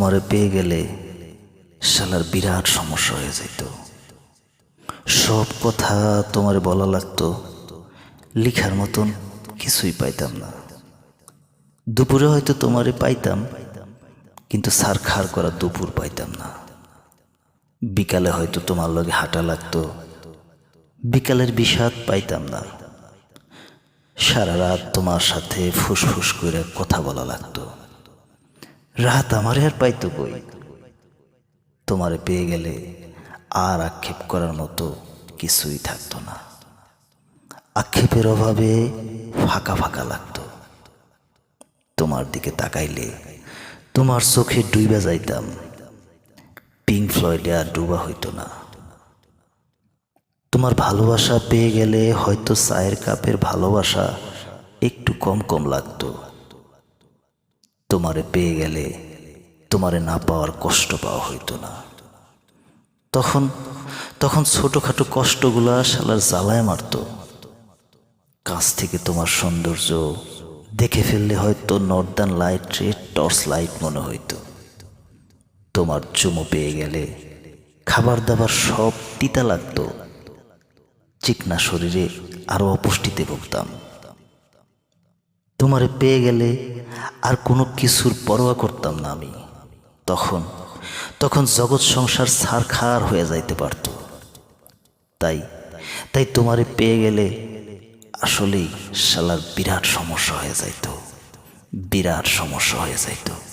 তোমারে পেয়ে গেলে শালার বিরাট সমস্যা হয়ে যেত সব কথা তোমারে বলা লাগতো। লিখার মতন কিছুই পাইতাম না। দুপুরে হয়তো তোমারে পাইতাম, কিন্তু সার খার করা দুপুর পাইতাম না। বিকালে হয়তো তোমার লগে হাঁটা লাগতো। বিকালের বিষাদ পাইতাম না। সারা রাত তোমার সাথে ফুসফুস করে কথা বলা লাগতো। রাত আমার আর পাইতো কই? তোমারে পেয়ে গেলে আর আক্ষেপ করার মতো কিছুই থাকতো না। আক্ষেপের অভাবে ফাঁকা ফাঁকা লাগতো। তোমার দিকে তাকাইলে তোমার চোখে ডুইবা যাইতাম। পিঙ্ক ফ্লয়েডে আর ডুবা হইতো না। তোমার ভালোবাসা পেয়ে গেলে হয়তো চায়ের কাপের ভালোবাসা একটু কম কম লাগতো। তোমারে পেয়ে গেলে তোমারে না পাওয়ার কষ্ট পাওয়া হইতো না। তখন তখন ছোটোখাটো কষ্টগুলা শালার জ্বালায় মারতো। কাছ থেকে তোমার সৌন্দর্য দেখে ফেললে হয়তো নর্দার্ন লাইট টর্চ লাইট মনে হইতো। তোমার চুমো পেয়ে গেলে খাবার দাবার সব তিতা লাগতো। চিকনা শরীরে আরও অপুষ্টিতে ভুগতাম। তোমারে পেয়ে গেলে আর কোনো কিছুর পরোয়া করতাম না আমি। তখন তখন জগৎ সংসার সারখার হয়ে যাইতে পারত। তাই তাই তোমারে পেয়ে গেলে আসলেই শালার বিরাট সমস্যা হয়ে যাইত। বিরাট সমস্যা হয়ে যাইতো।